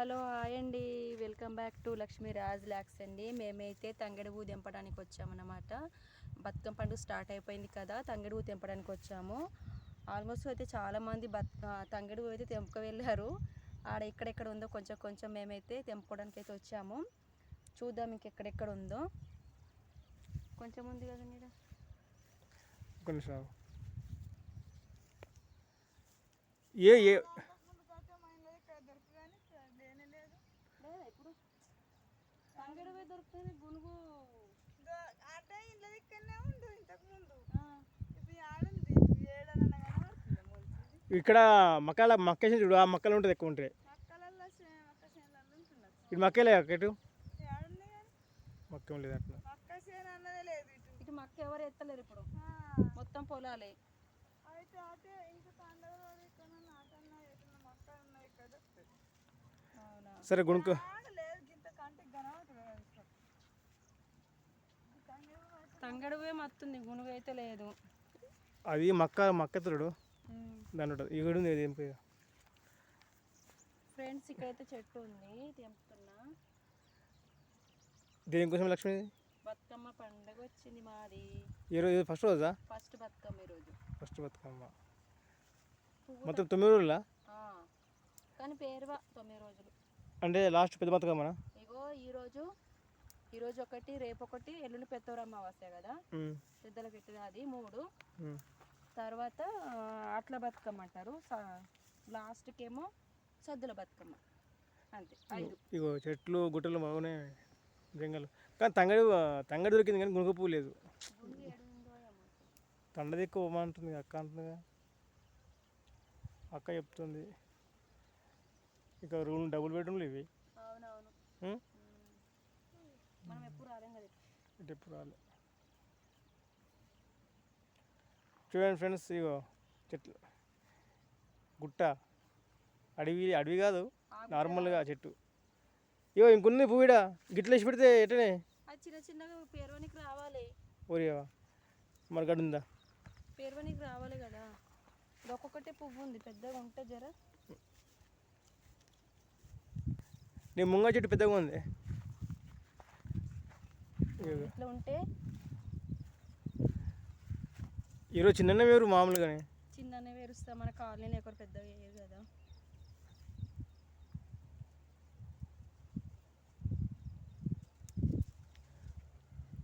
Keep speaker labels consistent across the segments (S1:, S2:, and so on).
S1: Hello hi అండి. Welcome back to Lakshmi Raj lakhs అండి. మేమైతే తంగడి ఊ తెంపడానికి వచ్చామన్నమాట. బతుకమ్మ పండుగ స్టార్ట్ అయిపోయింది కదా తంగడి పువ్వు తెంపడానికి వచ్చాము. ఆల్మోస్ట్ అయితే చాలామంది బత్ ఆ, తంగడి పువ్వు అయితే తెంపుకు వెళ్ళారు ఆడ ఎక్కడెక్కడ ఉందో కొంచెం కొంచెం మేమైతే తెంపుకోవడానికి అయితే వచ్చాము. చూద్దాం ఇంకెక్కడెక్కడ ఉందో. కొంచెం ఉంది కదా నీడ
S2: ఏ ఏ
S1: లేదా ఇప్పుడు తంగడి పువ్వు దొరుకుతుంది గునుగు
S3: అంటే ఇంట్లో దిక్కనే ఉండు ఇంతకు ముందు
S1: ఆ,
S3: ఇప్పుడు ఆడుంది ఏడనగా కనబడుతుంది మొలిచింది
S2: ఇక్కడ మక్కల మక్కేసి చూడు ఆ మక్కలు ఉంటుంది ఎక్కువ ఉంటాయి
S3: మక్క
S2: ఇటు మక్కేలే
S3: కానీ.
S2: మక్కేం లేదు అట్లా.
S3: మక్క చేను అన్నదే లేదు ఇటు.
S1: మక్క ఎవరు ఎత్తలేరు ఇప్పుడు. మొత్తం పొలాలే.
S3: మక్క
S2: సరే గుణకు.
S1: తంగడువే మత్తుంది గునుగు అయితే లేదు.
S2: అది మక్క మక్క చూడు. దాని ఉంటుంది ఇక్కడ ఉంది?
S1: ఫ్రెండ్స్ ఇక్కడైతే చెట్టు ఉంది తెంపుతున్నా
S2: దేనికోసం లక్ష్మి?
S1: బతుకమ్మ పండగ వచ్చింది మాది.
S2: ఈరోజు ఫస్ట్ రోజా?
S1: ఫస్ట్ బతుకమ్మ ఈరోజు
S2: ఫస్ట్ బతుకమ్మ. మొత్తం తొమ్మిది రోజులా?
S1: కానీ పేరువా తొమ్మిది రోజులు.
S2: అంటే లాస్ట్ పెద్ద బతుకమ్మనా?
S1: ఇగో ఈరోజు ఈరోజు ఒకటి రేపు ఒకటి ఎల్లుండి పెద్దవరమ్మ అమావాస్య కదా. పెద్దల పెట్టిన అది మూడు. తర్వాత అట్ల బతుకమ్మ అంటారు స- లాస్ట్కి ఏమో సద్దుల బతుకమ్మ. అంతే ఐదు.
S2: ఇగో చెట్లు గుట్టలు బాగున్నాయి జంగలు. కానీ తంగడి తంగడి దొరికింది కానీ గునుక పువ్వు లేదు. తండది ఎక్కువ అంటుంది అక్క అంటుందిగా. అక్క చెప్తుంది. ఇక రూమ్ డబుల్ బెడ్రూమ్లు ఇవి.
S1: మనం రాలేం కదా.
S2: ఎప్పుడు రాలే. చూడండి ఫ్రెండ్స్ ఇగో చెట్లు. గుట్ట. అడవి అడవి కాదు నార్మల్గా చెట్టు. ఇగో ఇంకొన్ని పువ్వుడా గిట్ల వేసి పెడితే
S1: అది చిన్న చిన్నగా పేర్వనికి రావాలి.
S2: ఓరియవా మరి గడుందా
S1: పేర్వనికి రావాలి కదా. ఒక్కొక్కటే పువ్వు ఉంది పెద్దగా ఉంటే జర.
S2: నీ ముంగ చెట్టు పెద్దగా ఉంది.
S1: ఇట్లా ఉంటే
S2: ఈరోజు చిన్న వేరు మామూలుగానే.
S1: చిన్ననే వేరుస్తా మన కాలనీలో ఎక్కడ పెద్దగా వేయరు కదా.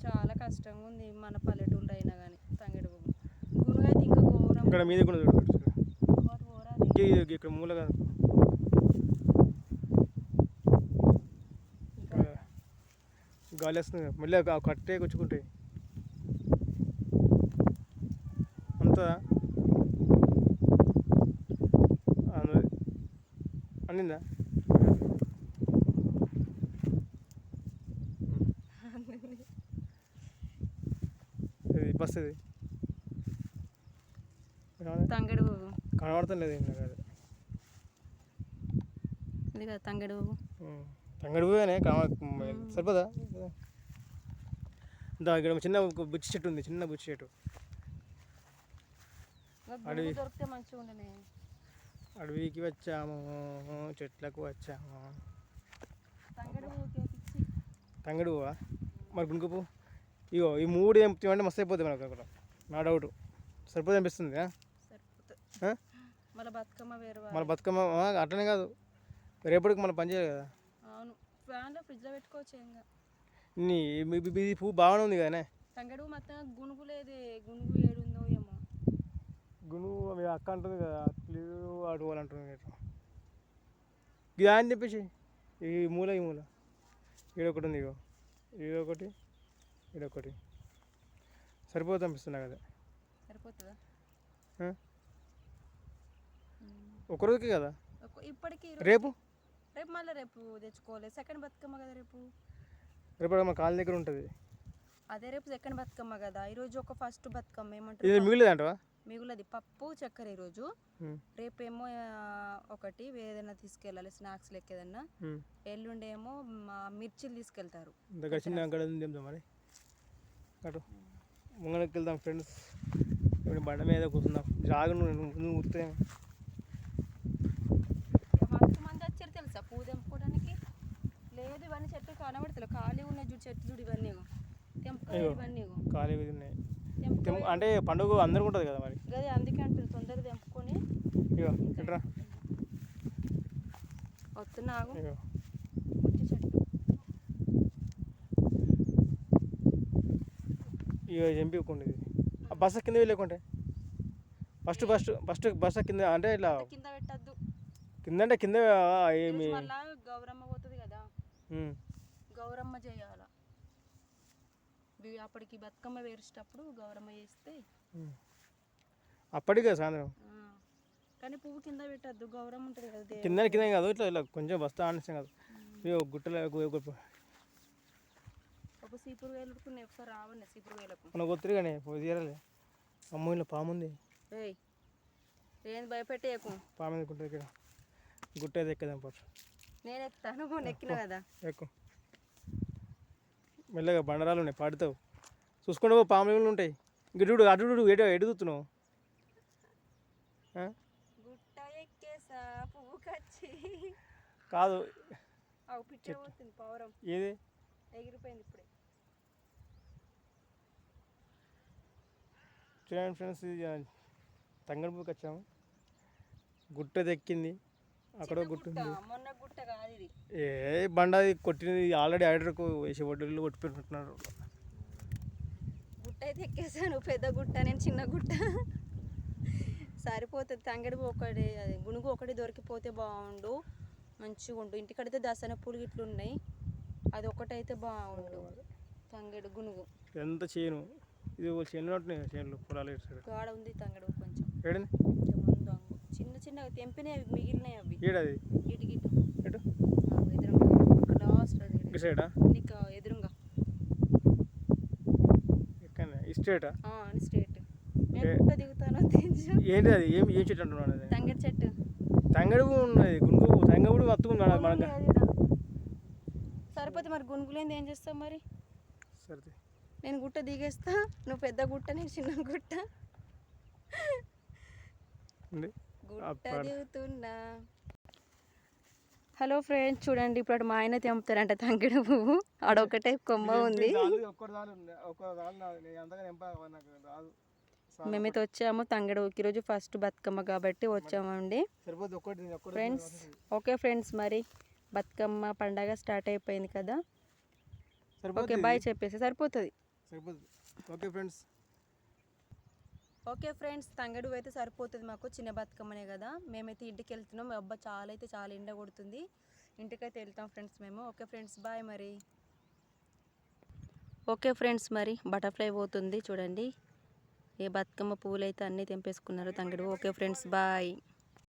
S1: చాలా కష్టంగా ఉంది మన పల్లెటూళ్ళు అయినా కానీ తంగడి పువ్వు గునుగైతే ఇంకా ఘోరం.
S2: ఇక్కడ మీద కూడా చూడు.
S1: ఒకటి పోరాది
S2: ఇంకే ఇది ఇక్కడ మూలగా గాలి వస్తుంది. మళ్ళీ కట్టే గుచ్చుకుంటాయి అంతా అన్నది అన్నిందా ఇది బస్ ఇది.
S1: తంగడి
S2: కనబడతాం లేదు ఇంకా అది.
S1: ఇది కదా తంగడి.
S2: తంగడి కనబడ సరిపోదా? దా ఇక్కడ చిన్న బుచ్చి చెట్టు ఉంది చిన్న బుచ్చి చెట్టు. అడవి.
S1: దొరికితే మంచిగా ఉండనే
S2: అడవికి వచ్చాము చెట్లకు వచ్చాము
S1: తంగడి
S2: పువ్వా మరి గుంక పువ్వు ఇగో ఈ మూడు తెంపుతామంటే మస్తు అయిపోతుంది మనకు అక్కడ నా డౌట్ సరిపోతుంది అనిపిస్తుంది
S1: బతుకమ్మ వేరు
S2: మన బతుకమ్మ ఆ, అట్లనే కాదు రేపటికి మనం పని చేయాలి కదా
S1: అవును ఫ్యాన్లో ఫ్రిడ్జ్లో పెట్టుకోవచ్చు ఇంకా
S2: నీ ఈ పువ్వు బాగానే ఉంది కదనే
S1: తంగడు మొత్తం గునుగు లేదే గునుగు ఏడుందో ఏమో
S2: గును మీ అక్క అంటుంది కదా వాళ్ళు అంటుంది కదా ఇది అని చెప్పేసి ఈ మూల ఈ మూల. ఈడొకటి ఉంది ఇగో. ఈడొకటి ఈడొకటి సరిపోతుంది అనిపిస్తుంది కదా? ఒక రోజుకి కదా?
S1: ఒక- ఇప్పటికి
S2: రేపు?
S1: రేపు మళ్ళీ రేపు తెచ్చుకోవాలి. సెకండ్ బతుకమ్మ కదా రేపు.
S2: రేపు మన కాళ్ళ దగ్గర ఉంటుంది.
S1: అదే రేపు సెకండ్ బతుకమ్మ కదా. ఈరోజు ఒక ఫస్ట్ బతుకమ్మ
S2: ఇది
S1: ఏమంటారు
S2: మిగిలేదంటవా?
S1: మిగులది పప్పు చక్కెర ఈరోజు. రేపేమో ఒకటి ఏదైనా తీసుకెళ్ళాలి స్నాక్స్ లెక్క ఏదన్నా. ఎల్లుండేమో మిర్చిలు తీసుకెళ్తారు.
S2: దగ్గర వెళ్దాం ఫ్రెండ్స్. బండ మీద కూర్చుందాం. జాగ నువ్వు
S1: మంచి మంది వచ్చారు తెలుసా పూ తెంపుకోవడానికి? లేదు ఇవన్నీ చెట్లు కనబడతలేదు
S2: ఖాళీ
S1: ఉన్నాయి చూడు
S2: చెట్లు చూడు ఇవన్నీ
S1: తెంపుకో
S2: ఇవన్నీ ఖాళీ ఉన్నాయి. అంటే పండుగ అందరికి ఉంటుంది కదా మరి?
S1: అందుకే తొందరగా తెంపుకొని
S2: ఇగో ఇట్రా.
S1: వస్తున్నా
S2: ఇది ఆ బస్సు కింద వెళ్ళకుంటే? ఫస్ట్ ఫస్ట్ ఫస్ట్ బస్సు కింద అంటే ఇట్లా
S1: కింద పెట్టద్దు.
S2: కింద అంటే కింద ఏమి
S1: గౌరమ్మ పోతుంది కదా. గౌరమ్మ చేయాల. అప్పటికి బతుకమ్మ వేసేటప్పుడు గౌరమ్మ
S2: ఉమ్. అప్పటికే సాయంత్రం.
S1: కానీ పువ్వు కింద పెట్టద్దు గౌరమ్మ ఉంటుంది కదా.
S2: కింద కింద కాదు ఇట్లా ఇలా కొంచెం బస్తా ఆనిస్తాం కాదు. ఇగో గుట్టలో
S1: ఒక సీపురు వేలకు ఒకసారి రావండి సీపురు వేలకు.
S2: మన ఒత్తిడి కానీ తీరాలి. అమ్మో ఇలా పాము ఉంది.
S1: ఏయ్ ఏంది భయపెట్టేయకు?
S2: పాము గుట్ట ఇక్కడ గుట్ట అయితే ఎక్కదాం పట్టు
S1: నేను ఎక్కుతాను ఎక్కిన కదా.
S2: ఎక్కువ మెల్లగా బండరాలు ఉన్నాయి పడతావు. చూసుకుంటే పో పాములు ఉంటాయి. గిడుడు అటు ఎడు ఎడుగుతున్నావు కాదు. ఏది?
S1: ఎగిరిపోయింది ఇప్పుడే.
S2: చూడండి ఫ్రెండ్స్ తంగడిపూకి వచ్చాము గుట్ట దెక్కింది అక్కడ గుట్ట
S1: మొన్న గుట్ట కాదు ఇది.
S2: ఏ బండ అది కొట్టినది ఆల్రెడీ ఆర్డర్కు వేసి వడ్డీలు కొట్టిపెట్టుకుంటున్నారు
S1: గుట్ట అయితే ఎక్కేసాను పెద్ద గుట్ట నేను చిన్న గుట్ట. సరిపోతుంది తంగడి ఒకటి అది గునుగు ఒకటి దొరికిపోతే బాగుండు. మంచిగా ఉండు. ఇంటికడితే దసన పూలు గిట్లు ఉన్నాయి. అది ఒకటైతే బాగుండు. తంగడి గునుగు.
S2: ఎంత చేను? ఇది చేనులు ఉంటున్నాయి చేనులు పొలాలు
S1: ఉంది తంగడు కొంచెం.
S2: ఏడండి.
S1: తెంపినాయి అవి
S2: ఏడది
S1: ఇటు గిటు
S2: ఎటు?
S1: ఆ, ఎదురుగా. అక్కడ లాస్ట్ అది
S2: ఇటు సైడా?
S1: నీకు ఎదురుగా.
S2: ఎక్కడ
S1: స్ట్రేట్? దిగుతాను
S2: ఏంటి అది? ఏం ఏం చెట్టు అంటున్నాను అది
S1: తంగడి చెట్టు.
S2: తంగడు ఉన్నది వత్తుకుంది మన మనకు
S1: సరిపోతే మరి గునుగులేంది ఏం చేస్తావు మరి?
S2: సరే
S1: నేను గుట్ట దిగేస్తా. నువ్వు పెద్ద గుట్ట నేను చిన్న గుట్ట. గుట్ట హలో ఫ్రెండ్స్ చూడండి ఇప్పుడు అటు మా ఆయన తెంపుతారంట తంగిడు పువ్వు. ఆడొకటే కొమ్మ ఉంది.
S2: ఒక్కటి దాని ఒక్క దాని నేను అంతగా నింప నాకు రాదు.
S1: మేమైతే వచ్చాము తంగడుకి ఈరోజు ఫస్ట్ బతుకమ్మ కాబట్టి వచ్చామండి. ఫ్రెండ్స్ ఓకే ఫ్రెండ్స్ మరి బతుకమ్మ పండగ స్టార్ట్ అయిపోయింది కదా. ఓకే బాయ్ చెప్పేసి సరిపోతుంది.
S2: సరిపోతుంది. Okay friends.
S1: ఓకే ఫ్రెండ్స్ తంగడు అయితే సరిపోతుంది మాకు చిన్న బతుకమ్మనే కదా. మేమైతే ఇంటికి వెళ్తున్నాం. అబ్బా చాలా అయితే చాలా ఎండ కొడుతుంది. ఇంటికైతే వెళ్తాం ఫ్రెండ్స్ మేము. ఓకే ఫ్రెండ్స్ బాయ్ మరి. ఓకే ఫ్రెండ్స్ మరి బటర్ఫ్లై పోతుంది చూడండి. ఏ బతుకమ్మ పువ్వులు అయితే అన్నీ తెంపేసుకున్నారు తంగడు ఓకే ఫ్రెండ్స్ బాయ్.